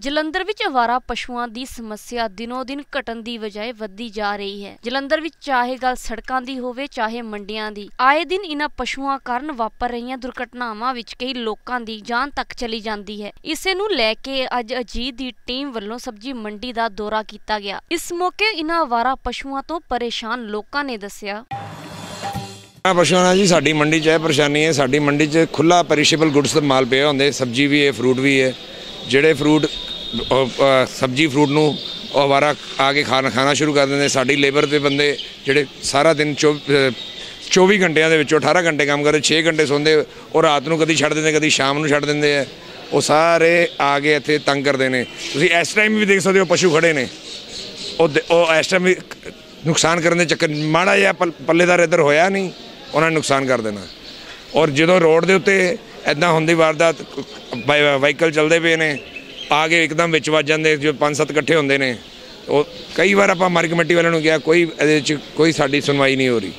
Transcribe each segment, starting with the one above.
ਜਲੰਧਰ ਵਿੱਚ ਅਵਾਰਾ ਪਸ਼ੂਆਂ ਦੀ ਸਮੱਸਿਆ ਦਿਨੋ-ਦਿਨ ਘਟਣ ਦੀ ਬਜਾਏ ਵੱਧਦੀ ਜਾ ਰਹੀ ਹੈ। ਜਲੰਧਰ ਵਿੱਚ ਚਾਹੇ ਗੱਲ ਸੜਕਾਂ ਦੀ ਹੋਵੇ, ਚਾਹੇ ਮੰਡੀਆਂ ਦੀ। ਆਏ ਦਿਨ ਇਨ੍ਹਾਂ ਪਸ਼ੂਆਂ ਕਾਰਨ ਵਾਪਰ ਰਹੀਆਂ ਦੁਰਘਟਨਾਵਾਂ ਵਿੱਚ ਕਈ ਲੋਕਾਂ ਦੀ ਜਾਨ ਤੱਕ ਚਲੀ ਜਾਂਦੀ ਹੈ। ਇਸੇ ਨੂੰ ਲੈ ਕੇ ਅੱਜ ਅਜੀਤ ਦੀ ਟੀਮ ਵੱਲੋਂ ਸਬਜ਼ੀ ਮੰਡੀ ਦਾ ਦੌਰਾ ਕੀਤਾ ਗਿਆ। ਇਸ ਮੌਕੇ ਇਹਨਾਂ ਅਵਾਰਾ ਪਸ਼ੂਆਂ ਤੋਂ ਪਰੇਸ਼ਾਨ ਲੋਕਾਂ ਨੇ ਦੱਸਿਆ। ਆ ਪਸ਼ੂਆਂ ਜੀ ਸਾਡੀ ਮੰਡੀ 'ਚ ਇਹ ਪਰੇਸ਼ਾਨੀ ਹੈ। ਸਾਡੀ ਮੰਡੀ 'ਚ ਖੁੱਲਾ ਪੈਰੀਸ਼ੇਬਲ ਗੁੱਡਸ ਦਾ ਮਾਲ ਪਿਆ ਹੁੰਦੇ ਸਬਜ਼ੀ ਵੀ ਹੈ ਫਰੂਟ ਵੀ ਹੈ। ਜਿਹੜੇ ਫਰੂਟ ਸਬਜ਼ੀ ਫਰੂਟ ਨੂੰ ਉਹ ਅਵਾਰਾ ਆ ਕੇ ਖਾਣਾ ਖਾਣਾ ਸ਼ੁਰੂ ਕਰ ਦਿੰਦੇ ਸਾਡੀ ਲੇਬਰ ਦੇ ਬੰਦੇ ਜਿਹੜੇ ਸਾਰਾ ਦਿਨ ਚੌ- ਅ, 24 ਘੰਟਿਆਂ ਦੇ ਵਿੱਚੋਂ 18 ਘੰਟੇ ਕੰਮ ਕਰਦੇ 6 ਘੰਟੇ ਸੌਂਦੇ ਉਹ ਰਾਤ ਨੂੰ ਕਦੀ ਛੱਡ ਦਿੰਦੇ ਕਦੀ ਸ਼ਾਮ ਨੂੰ ਛੱਡ ਦਿੰਦੇ ਆ। ਉਹ ਸਾਰੇ ਆ ਕੇ ਇੱਥੇ ਤੰਗ ਕਰਦੇ ਨੇ। ਤੁਸੀਂ ਇਸ ਟਾਈਮ ਵੀ ਦੇਖ ਸਕਦੇ ਹੋ ਪਸ਼ੂ ਖੜੇ ਨੇ। ਉਹ ਉਹ ਇਸ ਟਾਈਮ ਵੀ ਨੁਕਸਾਨ ਕਰਨ ਦੇ ਚੱਕਰ ਮਾੜਾ ਜਿਹਾ ਪਲ- ਪੱਲੇਦਾਰ ਇੱਧਰ ਹੋਇਆ ਨਹੀਂ ਉਹਨਾਂ ਨੇ ਨੁਕਸਾਨ ਕਰ ਦੇਣਾ। ਔਰ ਜਦੋਂ ਰੋਡ ਦੇ ਉੱਤੇ ਐਦਾਂ ਹੁੰਦੀ ਵਾਰਦਾਤ ਵਾਹੀਕਲ ਚੱਲਦੇ ਪਏ ਨੇ ਆ ਕੇ ਇੱਕਦਮ ਵਿੱਚ ਵੱਜ ਜਾਂਦੇ ਜੋ ਪੰਜ ਸੱਤ ਇਕੱਠੇ ਹੁੰਦੇ ਨੇ ਉਹ ਕਈ ਵਾਰ ਆਪਾਂ ਮਾਰਕ ਕਮੇਟੀ ਵਾਲਿਆਂ ਨੂੰ ਕਿਹਾ ਕੋਈ ਇਹਦੇ ਵਿੱਚ ਕੋਈ ਸਾਡੀ ਸੁਣਵਾਈ ਨਹੀਂ ਹੋ ਰਹੀ।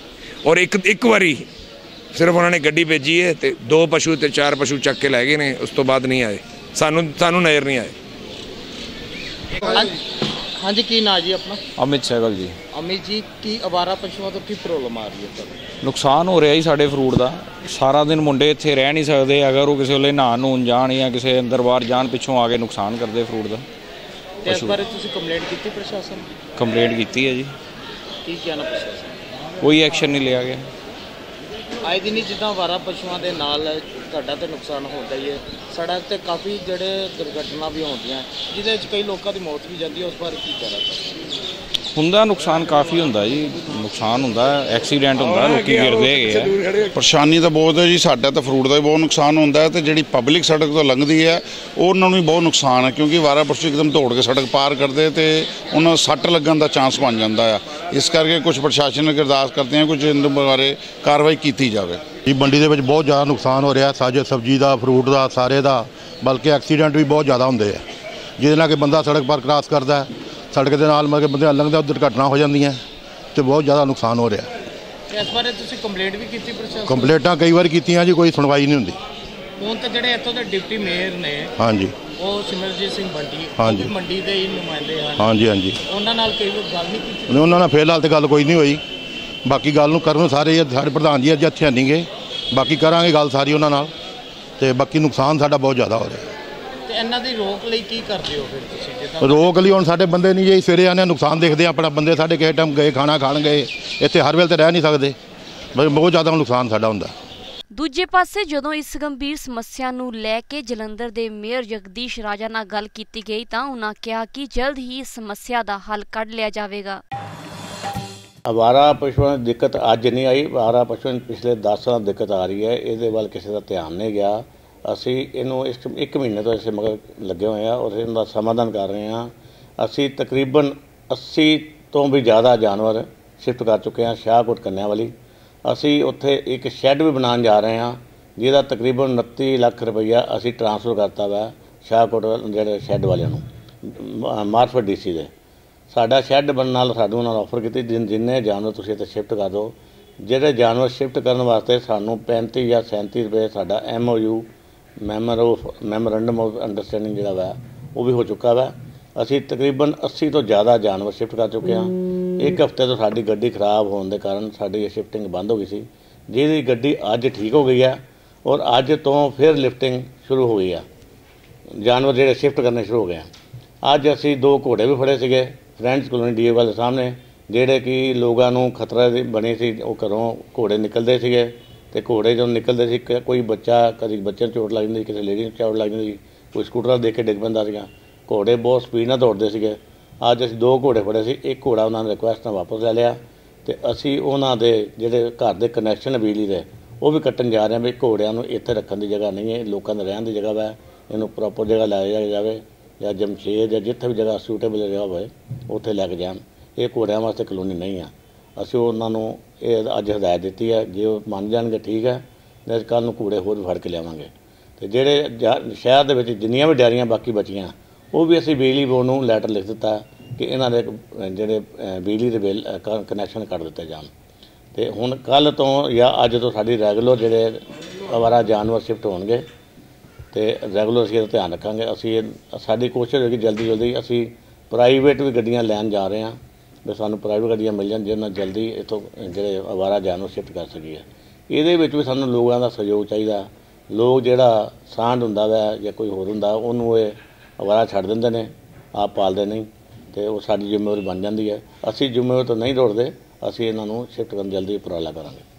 ਔਰ ਇੱਕ ਇੱਕ ਵਾਰੀ ਸਿਰਫ ਉਹਨਾਂ ਨੇ ਗੱਡੀ ਭੇਜੀ ਹੈ ਤੇ ਦੋ ਪਸ਼ੂ ਤੇ ਚਾਰ ਪਸ਼ੂ ਚੱਕ ਕੇ ਲੈ ਗਏ ਨੇ ਉਸ ਤੋਂ ਬਾਅਦ ਨਹੀਂ ਆਏ। ਸਾਨੂੰ ਸਾਨੂੰ ਨਜ਼ਰ ਨਹੀਂ ਆਏ। ਹਾਂਜੀ। ਕੀ ਨਾਂ ਜੀ ਆਪਣਾ? ਅਮਿਤ ਸਹਿਗਲ ਜੀ। ਅਮਿਤ ਜੀ ਕੀ ਅਵਾਰਾ ਪਸ਼ੂਆਂ ਤੋਂ ਕੀ ਪ੍ਰੋਬਲਮ ਆ ਰਹੀ ਹੈ ਤੁਹਾਨੂੰ? ਨੁਕਸਾਨ ਹੋ ਰਿਹਾ ਜੀ ਸਾਡੇ ਫਰੂਟ ਦਾ। ਸਾਰਾ ਦਿਨ ਮੁੰਡੇ ਇੱਥੇ ਰਹਿ ਨਹੀਂ ਸਕਦੇ ਅਗਰ ਉਹ ਕਿਸੇ ਵੇਲੇ ਨਹਾਉਣ ਨੂੰ ਜਾਣ ਜਾਂ ਕਿਸੇ ਅੰਦਰ ਬਾਹਰ ਜਾਣ ਪਿੱਛੋਂ ਆ ਕੇ ਨੁਕਸਾਨ ਕਰਦੇ ਫਰੂਟ ਦਾ। ਤੇ ਇਸ ਬਾਰੇ ਤੁਸੀਂ ਕੰਪਲੇਂਟ ਕੀਤੀ ਪ੍ਰਸ਼ਾਸਨ? ਕੰਪਲੇਂਟ ਕੀਤੀ ਹੈ ਜੀ। ਕੀ ਕਹਿਣਾ ਪ੍ਰਸ਼ਾਸਨ? ਕੋਈ ਐਕਸ਼ਨ ਨਹੀਂ ਲਿਆ ਗਿਆ। ਆਏ ਦਿਨ ਹੀ ਜਿੱਦਾਂ ਅਵਾਰਾ ਪਸ਼ੂਆਂ ਦੇ ਨਾਲ ਤੁਹਾਡਾ ਤੇ ਨੁਕਸਾਨ ਹੁੰਦਾ ਹੀ ਹੈ। ਸੜਕ ਤੇ ਕਾਫੀ ਜਿਹੜੇ ਦੁਰਘਟਨਾ ਵੀ ਹੁੰਦੀਆਂ ਜਿਹਦੇ ਵਿੱਚ ਕਈ ਲੋਕਾਂ ਦੀ ਮੌਤ ਵੀ ਜਾਂਦੀ ਹੈ ਉਸ ਬਾਰੇ ਕੀ ਕਹਿਣਾ ਚਾਹੁੰਦੇ ਹੁੰਦਾ ਨੁਕਸਾਨ ਕਾਫੀ ਹੁੰਦਾ ਜੀ। ਨੁਕਸਾਨ ਹੁੰਦਾ ਐਕਸੀਡੈਂਟ ਹੁੰਦਾ ਲੋਕੀ ਗਿਰਦੇ ਹੈਗੇ ਆ। ਪਰੇਸ਼ਾਨੀ ਤਾਂ ਬਹੁਤ ਹੈ ਜੀ ਸਾਡਾ ਤਾਂ ਫਰੂਟ ਦਾ ਵੀ ਬਹੁਤ ਨੁਕਸਾਨ ਹੁੰਦਾ ਹੈ ਤੇ ਜਿਹੜੀ ਪਬਲਿਕ ਸੜਕ ਤੋਂ ਲੰਘਦੀ ਹੈ ਉਹਨਾਂ ਨੂੰ ਵੀ ਬਹੁਤ ਨੁਕਸਾਨ ਹੈ ਕਿਉਂਕਿ ਵਾਰਾ ਪਰਸੂ ਇੱਕਦਮ ਦੌੜ ਕੇ ਸੜਕ ਪਾਰ ਕਰਦੇ ਤੇ ਉਹਨਾਂ ਨੂੰ ਸੱਟ ਲੱਗਣ ਦਾ ਚਾਂਸ ਬਣ ਜਾਂਦਾ ਆ। ਇਸ ਕਰਕੇ ਕੁਝ ਪ੍ਰਸ਼ਾਸਨ ਨੂੰ ਅਰਦਾਸ ਕਰਦੇ ਹਾਂ ਕੁਝ ਇਹਨਾਂ ਬਾਰੇ ਕਾਰਵਾਈ ਕੀਤੀ ਜਾਵੇ। ਜੀ ਮੰਡੀ ਦੇ ਵਿੱਚ ਬਹੁਤ ਜ਼ਿਆਦਾ ਨੁਕਸਾਨ ਹੋ ਰਿਹਾ ਸਾਜੇ ਸਬਜ਼ੀ ਦਾ ਫਰੂਟ ਦਾ ਸਾਰੇ ਦਾ ਬਲਕਿ ਐਕਸੀਡੈਂਟ ਵੀ ਬਹੁਤ ਜ਼ਿਆਦਾ ਹੁੰਦੇ ਆ। ਜਿਹਦੇ ਨਾਲ ਕਿ ਬੰਦਾ ਸੜਕ ਪਰ ਕ੍ਰਾਸ ਕਰਦਾ ਹੈ, ਸੜਕ ਦੇ ਨਾਲ ਮਤਲਬ ਬੰਦੇ ਲੰਘਦਾ ਦੁਰਘਟਨਾ ਹੋ ਜਾਂਦੀਆਂ ਤੇ ਬਹੁਤ ਜ਼ਿਆਦਾ ਨੁਕਸਾਨ ਹੋ ਰਿਹਾ। ਇਸ ਬਾਰੇ ਤੁਸੀਂ ਕੰਪਲੇਂਟ ਵੀ ਕੀਤੀ ਪ੍ਰਸ਼ਾਸਨ ਕੰਪਲੇਂਟਾਂ ਕਈ ਵਾਰ ਕੀਤੀਆਂ ਜੀ ਕੋਈ ਸੁਣਵਾਈ ਨਹੀਂ ਹੁੰਦੀ। ਹੁਣ ਤਾਂ ਜਿਹੜੇ ਇੱਥੋਂ ਦੇ ਡਿਪਟੀ ਮੇਅਰ ਨੇ ਹਾਂਜੀ। ਉਹ ਸਿਮਰਜੀਤ ਸਿੰਘ ਬੰਟੀ ਹਾਂਜੀ। ਮੰਡੀ ਦੇ ਹੀ ਨੁਮਾਇੰਦੇ ਹਨ। ਹਾਂਜੀ ਹਾਂਜੀ। ਉਹਨਾਂ ਨਾਲ ਕਈ ਵਾਰ ਗੱਲ ਨਹੀਂ ਕੀਤੀ? ਉਹਨਾਂ ਨਾਲ ਫਿਲਹਾਲ ਤੇ ਗੱਲ ਕੋਈ ਨਹੀਂ ਹੋਈ। ਬਾਕੀ ਗੱਲ ਨੂੰ ਕਰਨ ਸਾਰੇ ਸਾਡੇ ਪ੍ਰਧਾਨ ਜੀ ਅੱਜ ਇੱਥੇ ਨਹੀਂ ਗਏ ਬਾਕੀ ਕਰਾਂਗੇ ਗੱਲ ਸਾਰੀ ਉਹਨਾਂ ਨਾਲ। ਤੇ ਬਾਕੀ ਨੁਕਸਾਨ ਸਾਡਾ ਬਹੁਤ ਜ਼ਿਆਦਾ ਹੋ ਰਿਹਾ। ਤੇ ਇਹਨਾਂ ਦੀ ਰੋਕ ਲਈ ਕੀ ਕਰਦੇ ਹੋ ਫਿਰ ਤੁਸੀਂ ਜਿੱਦਾਂ ਰੋਕ ਲਈ ਹੁਣ ਸਾਡੇ ਬੰਦੇ ਨਹੀਂ ਜੀ ਸਵੇਰੇ ਆਨੇ ਨੁਕਸਾਨ ਦੇਖਦੇ ਆ ਆਪਣਾ ਬੰਦੇ ਸਾਡੇ ਕਿਸੇ ਟਾਈਮ ਗਏ ਖਾਣਾ ਖਾਣ ਗਏ ਇੱਥੇ ਹਰ ਵੇਲੇ ਤੇ ਰਹਿ ਨਹੀਂ ਸਕਦੇ। ਬਹੁਤ ਜ਼ਿਆਦਾ ਨੁਕਸਾਨ ਸਾਡਾ ਹੁੰਦਾ। ਦੂਜੇ ਪਾਸੇ ਜਦੋਂ ਇਸ ਗੰਭੀਰ ਸਮੱਸਿਆ ਨੂੰ ਲੈ ਕੇ ਜਲੰਧਰ ਦੇ ਮੇਅਰ ਜਗਦੀਸ਼ ਰਾਜਾ ਨਾਲ ਗੱਲ ਕੀਤੀ ਗਈ ਤਾਂ ਉਹਨਾਂ ਕਿਹਾ ਕਿ ਜਲਦ ਹੀ ਇਸ ਸਮੱਸਿਆ ਦਾ ਹੱਲ ਕੱਢ ਲਿਆ ਜਾਵੇਗਾ। ਅਵਾਰਾ ਪਸ਼ੂਆਂ ਦੀ ਦਿੱਕਤ ਅੱਜ ਨਹੀਂ ਆਈ ਅਵਾਰਾ ਪਸ਼ੂਆਂ ਦੀ ਪਿਛਲੇ 10 ਸਾਲਾਂ ਤੋਂ ਦਿੱਕਤ ਆ ਰਹੀ ਹੈ ਇਹਦੇ ਵੱਲ ਕਿਸੇ ਦਾ ਧਿਆਨ ਨਹੀਂ ਗਿਆ। ਅਸੀਂ ਇਹਨੂੰ ਇਸ ਇੱਕ ਮਹੀਨੇ ਤੋਂ ਇਸੇ ਮਗਰ ਲੱਗੇ ਹੋਏ ਆ ਔਰ ਇਹਦਾ ਸਮਾਧਾਨ ਕਰ ਰਹੇ ਹਾਂ ਅਸੀਂ ਤਕਰੀਬਨ 80 ਤੋਂ ਵੀ ਜ਼ਿਆਦਾ ਜਾਨਵਰ ਸ਼ਿਫਟ ਕਰ ਚੁੱਕੇ ਹਾਂ ਸ਼ਾਹਕੋਟ ਕੰਨਿਆ ਵਾਲੀ ਅਸੀਂ ਉੱਥੇ ਇੱਕ ਸ਼ੈੱਡ ਵੀ ਬਣਾਉਣ ਜਾ ਰਹੇ ਹਾਂ ਜਿਹਦਾ ਤਕਰੀਬਨ 29 ਲੱਖ ਰੁਪਈਆ ਅਸੀਂ ਟ੍ਰਾਂਸਫਰ ਕਰਤਾ ਵਾ ਸ਼ਾਹਕੋਟ ਜਿਹੜੇ ਸ਼ੈੱਡ ਵਾਲਿਆਂ ਨੂੰ ਮ- ਮਾਰਫਤ ਡੀਸੀ ਦੇ। ਸਾਡਾ ਸ਼ੈੱਡ ਬਣਨ ਨਾਲ ਸਾਨੂੰ ਉਹਨਾਂ ਨੂੰ ਆਫਰ ਕੀਤੀ, ਜਿਨ- ਜਿੰਨੇ ਜਾਨਵਰ ਤੁਸੀਂ ਇੱਥੇ ਸ਼ਿਫਟ ਕਰ ਦਿਓ ਜਿਹੜੇ ਜਾਨਵਰ ਸ਼ਿਫਟ ਕਰਨ ਵਾਸਤੇ ਸਾਨੂੰ 35 ਜਾਂ 37 ਰੁਪਏ ਸਾਡਾ MOU memo of memorandum of understanding ਜਿਹੜਾ ਵਾ ਉਹ ਵੀ ਹੋ ਚੁੱਕਾ ਵਾ। ਅਸੀਂ ਤਕਰੀਬਨ 80 ਤੋਂ ਜ਼ਿਆਦਾ ਜਾਨਵਰ ਸ਼ਿਫਟ ਕਰ ਚੁੱਕੇ ਹਾਂ। ਇੱਕ ਹਫ਼ਤੇ ਤੋਂ ਸਾਡੀ ਗੱਡੀ ਖਰਾਬ ਹੋਣ ਦੇ ਕਾਰਨ ਸਾਡੀ ਸ਼ਿਫਟਿੰਗ ਬੰਦ ਹੋ ਗਈ ਸੀ। ਜਿਹਦੀ ਗੱਡੀ ਅੱਜ ਠੀਕ ਹੋ ਗਈ ਹੈ ਔਰ ਅੱਜ ਤੋਂ ਫਿਰ ਲਿਫਟਿੰਗ ਸ਼ੁਰੂ ਹੋ ਗਈ ਹੈ ਜਾਨਵਰ ਜਿਹੜੇ ਸ਼ਿਫਟ ਕਰਨੇ ਸ਼ੁਰੂ ਹੋ ਗਏ ਆ। ਅੱਜ ਅਸੀਂ ਦੋ ਘੋੜੇ ਵੀ ਫੜੇ ਸੀਗੇ ਫਰੈਂਡਸ ਕਲੋਨੀ ਡੀਏ ਵਾਲੇ ਸਾਹਮਣੇ ਜਿਹੜੇ ਕਿ ਲੋਕਾਂ ਨੂੰ ਖਤਰਾ ਬਣੀ ਸੀ ਉਹ ਘਰੋਂ ਘੋੜੇ ਨਿਕਲਦੇ ਸੀਗੇ। ਤੇ ਘੋੜੇ ਜਦੋਂ ਨਿਕਲਦੇ ਸੀ ਕ- ਕੋਈ ਬੱਚਾ ਕਦੀ ਬੱਚੇ ਨੂੰ ਚੋਟ ਲੱਗ ਜਾਂਦੀ ਸੀ, ਕਿਸੇ ਲੇਡੀ ਨੂੰ ਚੋਟ ਲੱਗ ਜਾਂਦੀ ਸੀ ਕੋਈ ਸਕੂਟਰ ਦੇਖ ਕੇ ਡਿੱਗ ਪੈਂਦਾ ਸੀਗਾ। ਘੋੜੇ ਬਹੁਤ ਸਪੀਡ ਨਾਲ ਦੌੜਦੇ ਸੀਗੇ। ਅੱਜ ਅਸੀਂ ਦੋ ਘੋੜੇ ਫੜੇ ਸੀ ਇੱਕ ਘੋੜਾ ਉਹਨਾਂ ਨੇ ਰਿਕੁਐਸਟ ਨਾਲ ਵਾਪਸ ਲੈ ਲਿਆ ਤੇ ਅਸੀਂ ਉਹਨਾਂ ਦੇ ਜਿਹੜੇ ਘਰ ਦੇ ਕਨੈਕਸ਼ਨ ਬਿਜਲੀ ਦੇ ਉਹ ਵੀ ਕੱਟਣ ਜਾ ਰਹੇ ਹਾਂ ਵੀ ਘੋੜਿਆਂ ਨੂੰ ਇੱਥੇ ਰੱਖਣ ਦੀ ਜਗ੍ਹਾ ਨਹੀਂ ਹੈ ਲੋਕਾਂ ਦੇ ਰਹਿਣ ਦੀ ਜਗ੍ਹਾ ਵਾ ਇਹਨੂੰ ਪ੍ਰੋਪਰ ਜਗ੍ਹਾ ਲੈ ਜਾਇਆ ਜਾਵੇ ਜਾਂ ਜਮਸ਼ੇਦ ਜਾਂ ਜਿੱਥੇ ਵੀ ਜਗ੍ਹਾ ਸੂਟੇਬਲ ਜਗ੍ਹਾ ਹੋਵੇ ਉੱਥੇ ਲੈ ਕੇ ਜਾਣ। ਇਹ ਘੋੜਿਆਂ ਵਾਸਤੇ ਕਲੋਨੀ ਨਹੀਂ ਆ। ਅਸੀਂ ਉਹਨਾਂ ਨੂੰ ਇਹ ਅੱਜ ਹਦਾਇਤ ਦਿੱਤੀ ਹੈ, ਜੇ ਉਹ ਮੰਨ ਜਾਣਗੇ ਠੀਕ ਹੈ ਨਹੀਂ ਕੱਲ ਨੂੰ ਘੋੜੇ ਹੋਰ ਵੀ ਫੜ ਕੇ ਲਿਆਵਾਂਗੇ। ਤੇ ਜਿਹੜੇ ਜਾ- ਸ਼ਹਿਰ ਦੇ ਵਿੱਚ ਜਿੰਨੀਆਂ ਵੀ ਡੈਰੀਆਂ ਬਾਕੀ ਬਚੀਆਂ, ਉਹ ਵੀ ਅਸੀਂ ਬਿਜਲੀ ਬੋਰਡ ਨੂੰ ਲੈਟਰ ਲਿਖ ਦਿੱਤਾ ਕਿ ਇਹਨਾਂ ਦੇ ਜਿਹੜੇ ਬਿਜਲੀ ਦੇ ਬਿੱਲ ਕਨੈਕਸ਼ਨ ਕੱਟ ਦਿੱਤੇ ਜਾਣ। ਤੇ ਹੁਣ ਕੱਲ ਤੋਂ ਜਾਂ ਅੱਜ ਤੋਂ ਸਾਡੀ ਰੈਗੂਲਰ ਜਿਹੜੇ ਅਵਾਰਾ ਜਾਨਵਰ ਸ਼ਿਫਟ ਹੋਣਗੇ, ਤੇ ਰੈਗੂਲਰ ਅਸੀਂ ਇਹਦਾ ਧਿਆਨ ਰੱਖਾਂਗੇ। ਅਸੀਂ ਇਹ- ਸਾਡੀ ਕੋਸ਼ਿਸ਼ ਹੋਏਗੀ ਜਲਦੀ ਜਲਦੀ ਅਸੀਂ ਪ੍ਰਾਈਵੇਟ ਵੀ ਗੱਡੀਆਂ ਲੈਣ ਜਾ ਰਹੇ ਹਾਂ। ਵੀ ਸਾਨੂੰ ਪ੍ਰਾਈਵੇਟ ਗੱਡੀਆਂ ਮਿਲ ਜਾਣ ਜਿਹਦੇ ਨਾਲ ਜਲਦੀ ਇੱਥੋਂ ਜਿਹੜੇ ਅਵਾਰਾ ਜਾਨਵਰ ਸ਼ਿਫਟ ਕਰ ਸਕੀਏ। ਇਹਦੇ ਵਿੱਚ ਵੀ ਸਾਨੂੰ ਲੋਕਾਂ ਦਾ ਸਹਿਯੋਗ ਚਾਹੀਦਾ। ਲੋਕ ਜਿਹੜਾ ਸਾਂਢ ਹੁੰਦਾ ਵੈ ਜਾਂ ਕੋਈ ਹੋਰ ਹੁੰਦਾ, ਉਹਨੂੰ ਇਹ ਅਵਾਰਾ ਛੱਡ ਦਿੰਦੇ ਨੇ, ਆਪ ਪਾਲਦੇ ਨਹੀਂ ਤੇ ਉਹ ਸਾਡੀ ਜ਼ਿੰਮੇਵਾਰੀ ਬਣ ਜਾਂਦੀ ਹੈ। ਅਸੀਂ ਜ਼ਿੰਮੇਵਾਰੀ ਤੋਂ ਨਹੀਂ ਦੌੜਦੇ, ਅਸੀਂ ਇਹਨਾਂ ਨੂੰ ਸ਼ਿਫਟ ਕਰਨ ਜਲਦੀ ਉਪਰਾਲਾ ਕਰਾਂਗੇ।